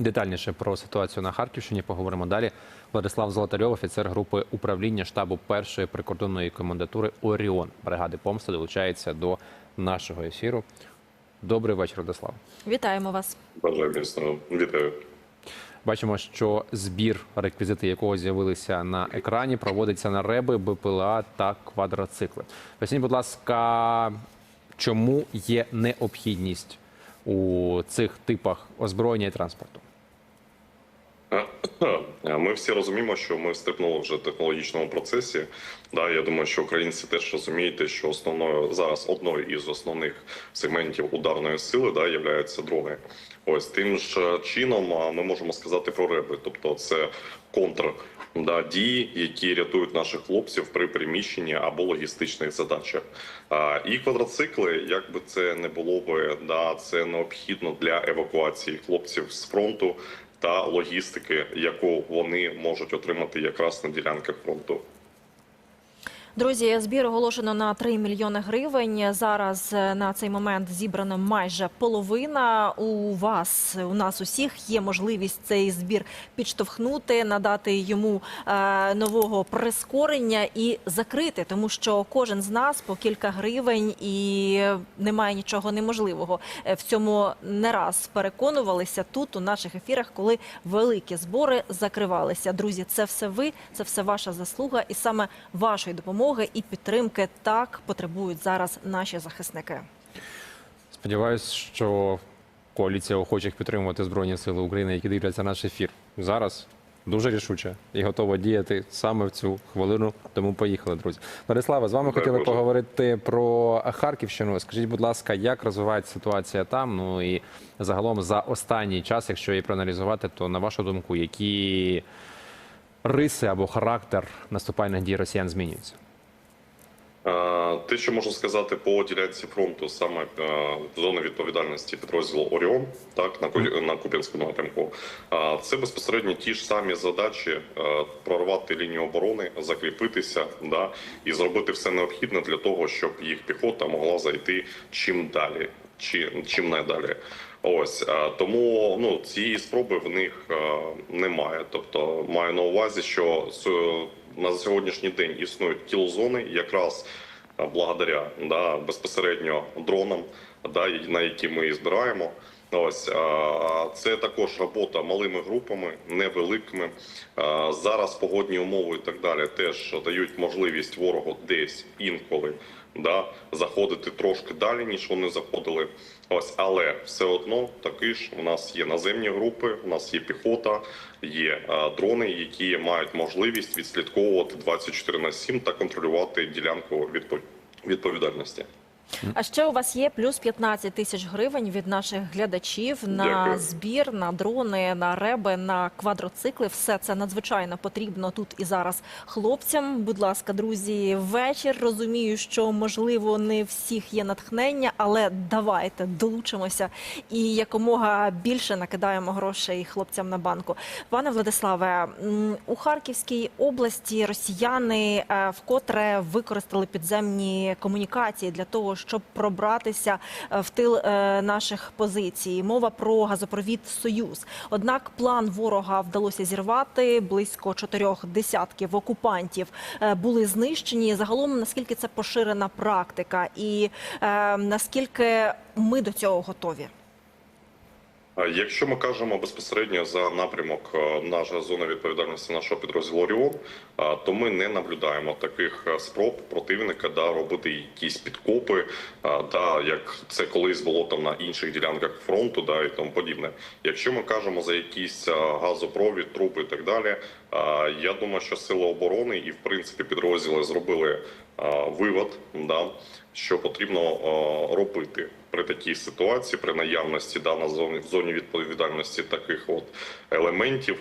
Детальніше про ситуацію на Харківщині поговоримо далі. Владислав Золотарьов, офіцер групи управління штабу першої прикордонної комендатури Оріон бригади помсти, долучається до нашого ефіру. Добрий вечір, Владислав. Вітаємо вас. Бажаю міцного. Вітаю. Бачимо, що збір, реквізити якого з'явилися на екрані, проводиться на реби, БПЛА та квадроцикли. Поясніть, будь ласка, чому є необхідність у цих типах озброєння і транспорту? Ми всі розуміємо, що ми стрипнули вже в технологічному процесі. Да, я думаю, що українці теж розумієте, що основною зараз одною із основних сегментів ударної сили да, є дрони. Ось тим ж чином ми можемо сказати про реби, тобто це контр да, дії, які рятують наших хлопців при приміщенні або логістичних задачах. А, і квадроцикли, як би це не було би, да, це необхідно для евакуації хлопців з фронту та логістики, яку вони можуть отримати якраз на ділянках фронту. Друзі, збір оголошено на 3 мільйони гривень. Зараз е, на цей момент зібрано майже половина. У вас у нас усіх є можливість цей збір підштовхнути, надати йому е, нового прискорення і закрити, тому що кожен з нас по кілька гривень і немає нічого неможливого. Е, В цьому не раз переконувалися тут у наших ефірах, коли великі збори закривалися. Друзі, це все ви, це все ваша заслуга, і саме вашої допомоги і підтримки так потребують зараз наші захисники. Сподіваюсь, що коаліція охочих підтримувати Збройні Сили України, які дивляться наш ефір, зараз дуже рішуче і готова діяти саме в цю хвилину. Тому поїхали, друзі. Владислава, з вами Дай хотіли Боже. поговорити про Харківщину. Скажіть, будь ласка, як розвивається ситуація там? Ну і загалом за останній час, якщо її проаналізувати, то на вашу думку, які риси або характер наступальних дій росіян змінюються? Е, Те, що можу сказати по ділянці фронту, саме е, в зоні відповідальності підрозділу Оріон, так на на Куп'янському напрямку, е, це безпосередньо ті ж самі задачі прорвати лінію оборони, закріпитися, да і зробити все необхідне для того, щоб їх піхота могла зайти чим далі, чи чим найдалі. Ось е, тому ну цієї спроби в них е, немає. Тобто маю на увазі, що с- на сьогоднішній день існують кілозони, якраз е, благодаря да, безпосередньо дронам, да, на які ми і збираємо. Ось це також робота малими групами, невеликими. Зараз погодні умови і так далі теж дають можливість ворогу десь інколи да, заходити трошки далі, ніж вони заходили. Ось, але все одно таки ж у нас є наземні групи, у нас є піхота, є дрони, які мають можливість відслідковувати 24 на 7 та контролювати ділянку відпо- відповідальності. А ще у вас є плюс 15 тисяч гривень від наших глядачів на Дякую. збір, на дрони, на реби, на квадроцикли. Все це надзвичайно потрібно тут і зараз хлопцям. Будь ласка, друзі, вечір. Розумію, що можливо не всіх є натхнення, але давайте долучимося і якомога більше накидаємо грошей хлопцям на банку. Пане Владиславе, у Харківській області росіяни е, вкотре використали підземні комунікації для того, щоб пробратися е, в тил е, наших позицій. Мова про газопровід Союз. Однак план ворога вдалося зірвати. Близько чотирьох десятків окупантів е, були знищені. Загалом наскільки це поширена практика, і наскільки ми до цього готові? Якщо ми кажемо безпосередньо за напрямок е, наша зона відповідальності нашого підрозділу Оріон, е, то ми не наблюдаємо таких е, спроб противника да робити якісь підкопи, да як це колись було там на інших ділянках фронту, да і тому подібне. Якщо ми кажемо за якісь газопровід, труби і так далі, я думаю, що сили оборони і в принципі підрозділи зробили вивод, да що потрібно е, робити при такій ситуації, при наявності да, на зоні в зоні відповідальності таких от елементів.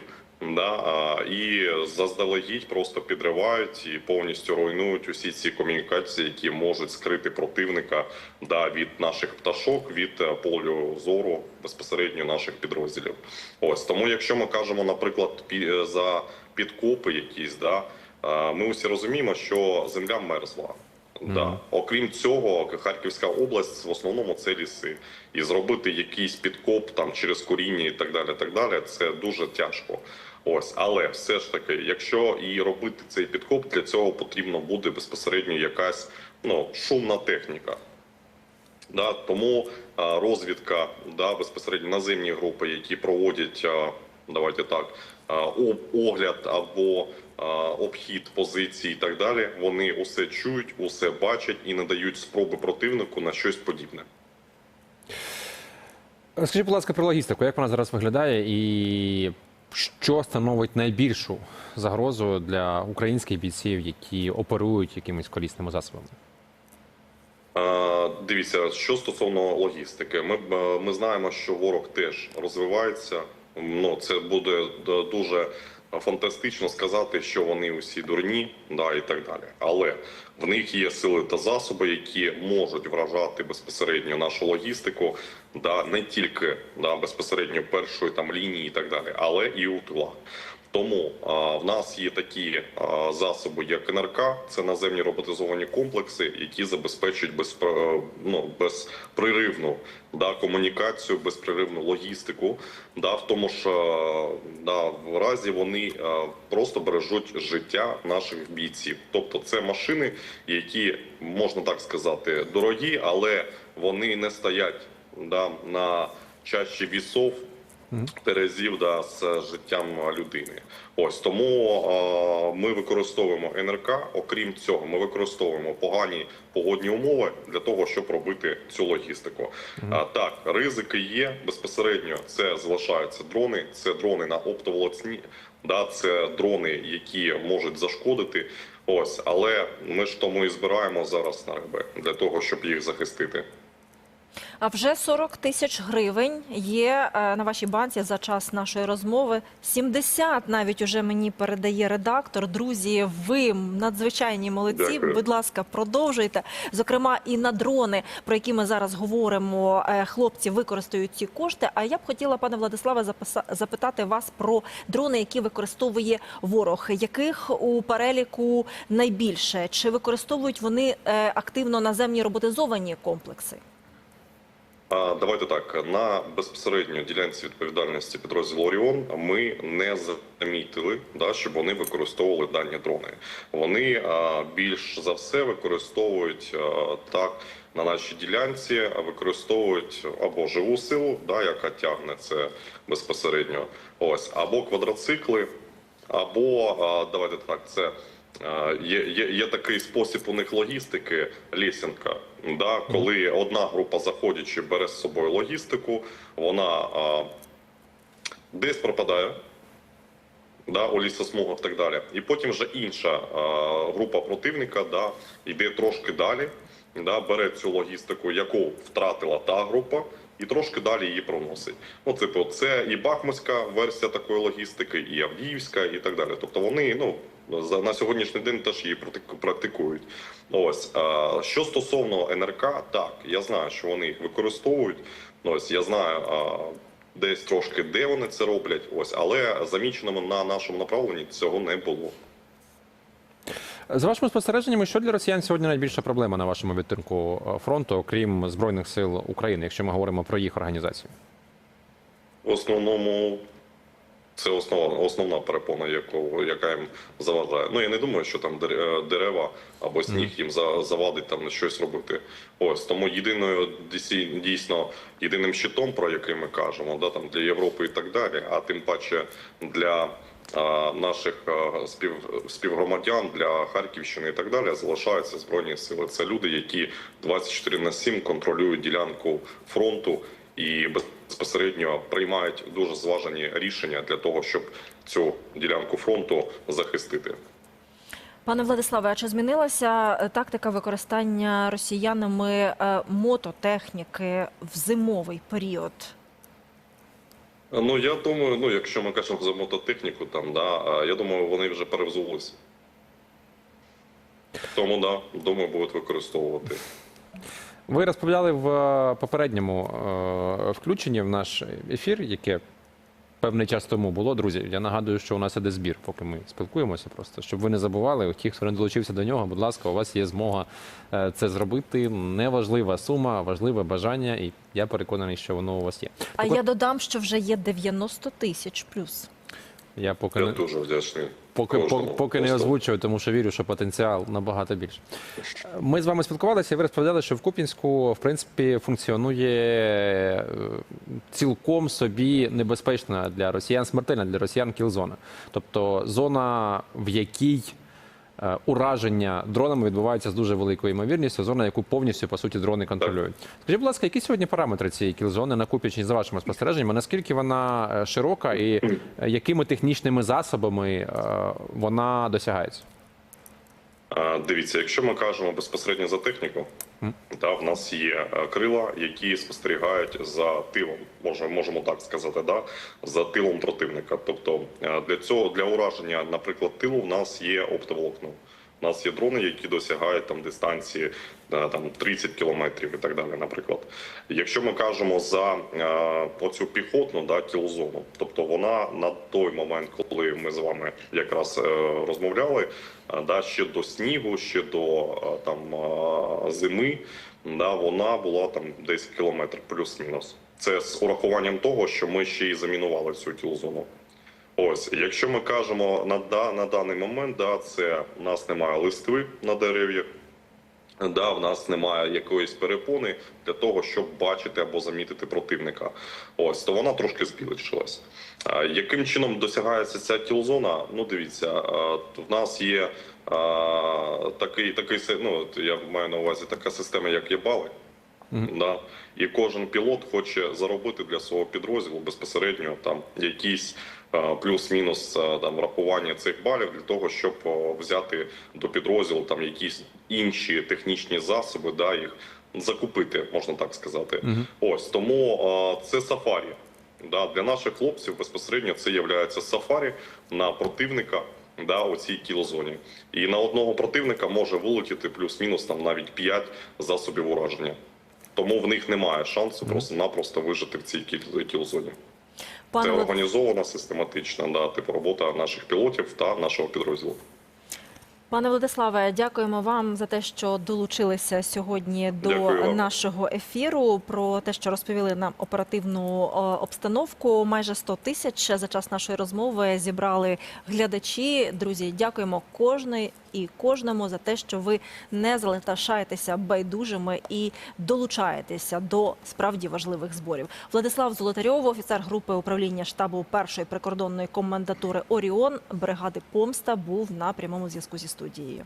Да, і заздалегідь просто підривають і повністю руйнують усі ці комунікації, які можуть скрити противника да, від наших пташок, від е, полю зору безпосередньо наших підрозділів. Ось тому, якщо ми кажемо, наприклад, за підкопи якісь, да, е, ми усі розуміємо, що земля мерзла. Да. Окрім цього, Харківська область в основному це ліси. І зробити якийсь підкоп там через коріння і так далі, так далі, це дуже тяжко. Ось, але все ж таки, якщо і робити цей підкоп, для цього потрібно буде безпосередньо якась ну, шумна техніка. Да, тому а, розвідка, да, безпосередньо наземні групи, які проводять, а, давайте так, огляд або обхід позицій і так далі, вони усе чують, усе бачать і не дають спроби противнику на щось подібне. Скажіть, будь ласка, про логістику, як вона зараз виглядає, і що становить найбільшу загрозу для українських бійців, які оперують якимись колісними засобами? Е, Дивіться, що стосовно логістики, ми е, ми знаємо, що ворог теж розвивається. Ну це буде дуже фантастично сказати, що вони усі дурні, да і так далі. Але в них є сили та засоби, які можуть вражати безпосередньо нашу логістику, да не тільки да безпосередньо першої там лінії і так далі, але і у тилах. Тому а, в нас є такі а, засоби, як НРК, це наземні роботизовані комплекси, які забезпечують безпро- ну, безпреривну да, комунікацію, безпреривну логістику. Да, в тому ж а, да, в разі вони а, просто бережуть життя наших бійців. Тобто, це машини, які можна так сказати, дорогі, але вони не стоять да, на чаші вісов терезів да, з життям людини. Ось тому е, ми використовуємо НРК. Окрім цього, ми використовуємо погані погодні умови для того, щоб робити цю логістику. А, так, ризики є безпосередньо. Це залишаються дрони, це дрони на оптоволокні, да, це дрони, які можуть зашкодити. Ось, але ми ж тому і збираємо зараз на РБ для того, щоб їх захистити. А вже 40 тисяч гривень є е, на вашій банці за час нашої розмови. 70 навіть уже мені передає редактор. Друзі, ви надзвичайні молодці. Дякую. Будь ласка, продовжуйте. Зокрема, і на дрони, про які ми зараз говоримо, е, хлопці використають ці кошти. А я б хотіла, пане Владиславе, запитати вас про дрони, які використовує ворог. Яких у переліку найбільше? Чи використовують вони е, активно наземні роботизовані комплекси? Давайте так на безпосередньо ділянці відповідальності підрозділу Оріон ми не замітили, да, щоб вони використовували дані дрони. Вони а, більш за все використовують а, так на нашій ділянці, використовують або живу силу, да, яка тягне це безпосередньо, ось або квадроцикли, або давайте так, це. Є, є, є такий спосіб у них логістики лісінка. Да, коли одна група заходячи бере з собою логістику, вона а, десь пропадає да, у лісосмугах і так далі. І потім вже інша а, група противника да, йде трошки далі, да, бере цю логістику, яку втратила та група, і трошки далі її проносить. Ну, типу, це і Бахмутська версія такої логістики, і Авдіївська, і так далі. Тобто вони ну, на сьогоднішній день теж її практикують. Ось що стосовно НРК, так я знаю, що вони їх використовують. Ось я знаю. Десь трошки де вони це роблять, ось але заміченому на нашому направленні цього не було. За вашими спостереженнями, що для росіян сьогодні найбільша проблема на вашому відтинку е, фронту, окрім збройних сил України, якщо ми говоримо про їх організацію? В основному це основна основна перепона, яку, яка їм заважає. Ну я не думаю, що там е, дерева або сніг їм за- завадить там щось робити. Ось тому єдиною дійсно єдиним щитом, про який ми кажемо, да там для Європи і так далі, а тим паче для а, наших а, спів, співгромадян для Харківщини і так далі залишаються збройні сили. Це люди, які 24 на 7 контролюють ділянку фронту і безпосередньо приймають дуже зважені рішення для того, щоб цю ділянку фронту захистити. Пане Владиславе, а чи змінилася е, тактика використання росіянами е, мототехніки в зимовий період? Ну я думаю, ну якщо ми кажемо за мототехніку, там да, я думаю, вони вже перевзулися. Тому да, думаю, будуть використовувати. Ви розповідали в е, попередньому е, включенні в наш ефір, яке певний час тому було, друзі. Я нагадую, що у нас іде збір, поки ми спілкуємося. Просто щоб ви не забували, ті, хто не долучився до нього, будь ласка, у вас є змога е, це зробити. Неважлива сума, важливе бажання, і я переконаний, що воно у вас є. А Так от, я додам, що вже є 90 тисяч плюс. Я поки Я не дуже вдячний. Поки, кожному. поки, поки не озвучую, тому що вірю, що потенціал набагато більше. Ми з вами спілкувалися, і ви розповідали, що в Куп'янську в принципі функціонує е, цілком собі небезпечна для росіян, смертельна для росіян кілзона. Тобто зона, в якій ураження дронами відбувається з дуже великою ймовірністю, зона, яку повністю по суті дрони контролюють. Скажіть, будь ласка, які сьогодні параметри цієї кілзони на купічні за вашими спостереженнями? Наскільки вона е, широка і е, якими технічними засобами е, вона досягається? Дивіться, якщо ми кажемо безпосередньо за техніку, та в нас є е, крила, які спостерігають за тилом, може, можемо так сказати, да, за тилом противника. Тобто е, для цього для ураження, наприклад, тилу в нас є оптоволокно. У нас є дрони, які досягають там дистанції там 30 кілометрів і так далі. Наприклад, якщо ми кажемо за е, оцю піхотну да, кілзону, тобто вона на той момент, коли ми з вами якраз е, розмовляли, е, да, ще до снігу, ще до там зими, да, вона була там 10 кілометрів плюс-мінус. Це з урахуванням того, що ми ще й замінували цю кілзону. Ось, якщо ми кажемо на, да, на даний момент, да, це у нас немає листви на дерев'ях, да, в нас немає якоїсь перепони для того, щоб бачити або замітити противника. Ось, то вона трошки збільшилась. Яким чином досягається ця кілзона? Ну, дивіться, в нас є а, такий, такий, ну, я маю на увазі така система, як є бали. Да. І кожен пілот хоче заробити для свого підрозділу безпосередньо там якісь плюс-мінус е, там врахування цих балів для того, щоб е, взяти до підрозділу там якісь інші технічні засоби, да, їх закупити, можна так сказати. Ось тому е, це сафарі. Да, для наших хлопців безпосередньо це є сафарі на противника. Да, у цій кілозоні. І на одного противника може вилетіти плюс-мінус там навіть 5 засобів ураження. Тому в них немає шансу просто-напросто вижити в цій кіл- Це Пане Олег- організована систематична да, типу робота наших пілотів та нашого підрозділу. Пане Владиславе, дякуємо вам за те, що долучилися сьогодні до Дякую нашого ефіру. Про те, що розповіли нам оперативну е, обстановку. Майже 100 тисяч за час нашої розмови зібрали глядачі. Друзі, дякуємо кожної і кожному за те, що ви не залишаєтеся байдужими і долучаєтеся до справді важливих зборів. Владислав Золотарьов, офіцер групи управління штабу першої прикордонної комендатури Оріон бригади Помста, був на прямому зв'язку зі студією.